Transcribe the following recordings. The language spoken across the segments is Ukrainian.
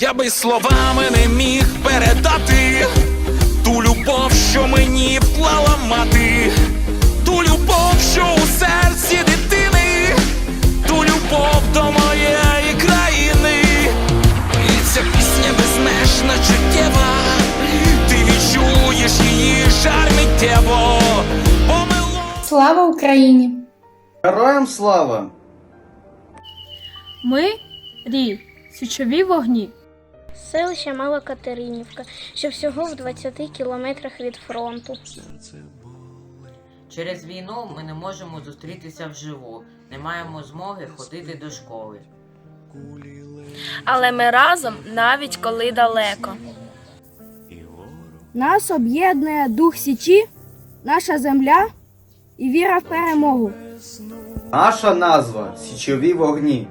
Я би словами не міг передати ту любов, що мені вклала мати, ту любов, що Слава Україні! Героям слава! Ми рій, січові вогні. Селище Малокатеринівка, що всього в 20 кілометрах від фронту. Через війну ми не можемо зустрітися вживу, не маємо змоги ходити до школи. Але ми разом навіть коли далеко. Нас об'єднує дух Січі, наша земля і віра в перемогу. Наша назва Січові вогні.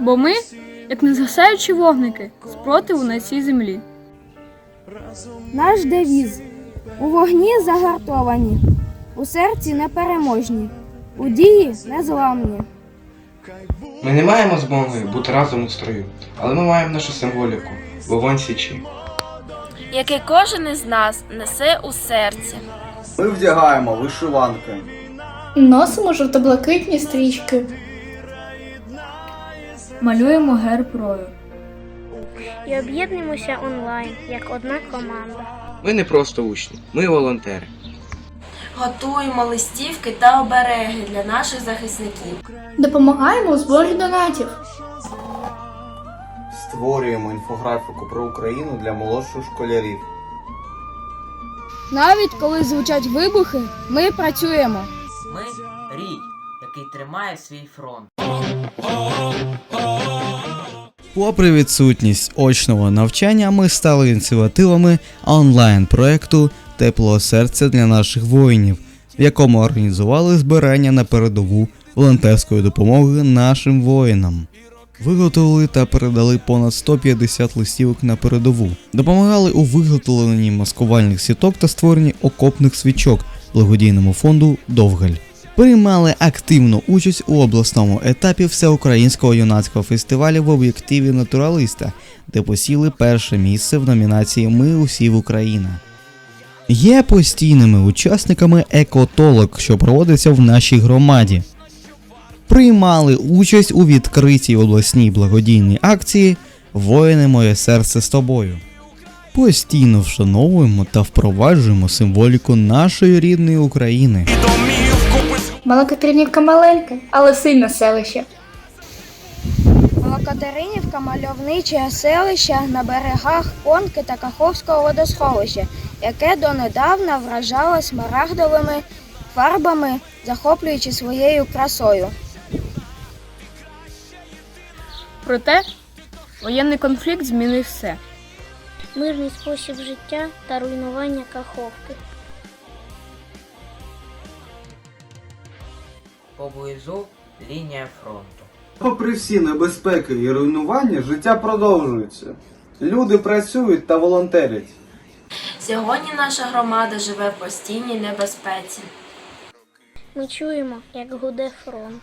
Бо ми, як незгасаючі вогники, спротиву на цій землі. Наш девіз у вогні загартовані, у серці непереможні, у дії незламні. Ми не маємо змоги бути разом у строю, але ми маємо нашу символіку вогонь січі. Який кожен із нас несе у серці. Ми вдягаємо вишиванки. Носимо жовто-блакитні стрічки. Малюємо герб рою. І об'єднуємося онлайн як одна команда. Ми не просто учні, ми волонтери. Готуємо листівки та обереги для наших захисників. Допомагаємо у зборі донатів. Створюємо інфографіку про Україну для молодших школярів. Навіть коли звучать вибухи, ми працюємо. Ми рій, який тримає свій фронт. Попри відсутність очного навчання, ми стали ініціативами онлайн-проекту Тепло серця для наших воїнів, в якому організували збирання на передову волонтерської допомоги нашим воїнам. Виготовили та передали понад 150 листівок на передову, допомагали у виготовленні маскувальних сіток та створенні окопних свічок благодійному фонду Довгаль. Приймали активну участь у обласному етапі всеукраїнського юнацького фестивалю в об'єктиві натуралиста, де посіли перше місце в номінації Ми усі в Україна. Є постійними учасниками екотолок, що проводиться в нашій громаді. Приймали участь у відкритій обласній благодійній акції Воїни моє серце з тобою. Постійно вшановуємо та впроваджуємо символіку нашої рідної України. Без Малокатеринівка маленьке, але сильне селище. Малокатеринівка мальовниче селище на берегах Конки та Каховського водосховища, яке донедавна вражало смарагдовими фарбами, захоплюючи своєю красою. Проте воєнний конфлікт змінив все. Мирний спосіб життя та руйнування каховки. Поблизу лінія фронту. Попри всі небезпеки і руйнування, життя продовжується. Люди працюють та волонтерять. Сьогодні наша громада живе в постійній небезпеці. Ми чуємо, як гуде фронт.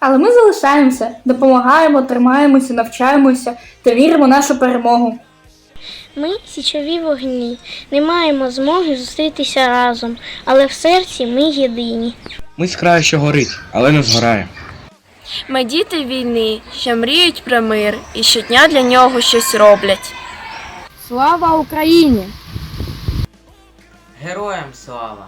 Але ми залишаємося, допомагаємо, тримаємося, навчаємося та віримо в нашу перемогу. Ми січові вогні, не маємо змоги зустрітися разом, але в серці ми єдині. Ми з краю, що горить, але не згорає. Ми діти війни, що мріють про мир і щодня для нього щось роблять. Слава Україні! Героям слава!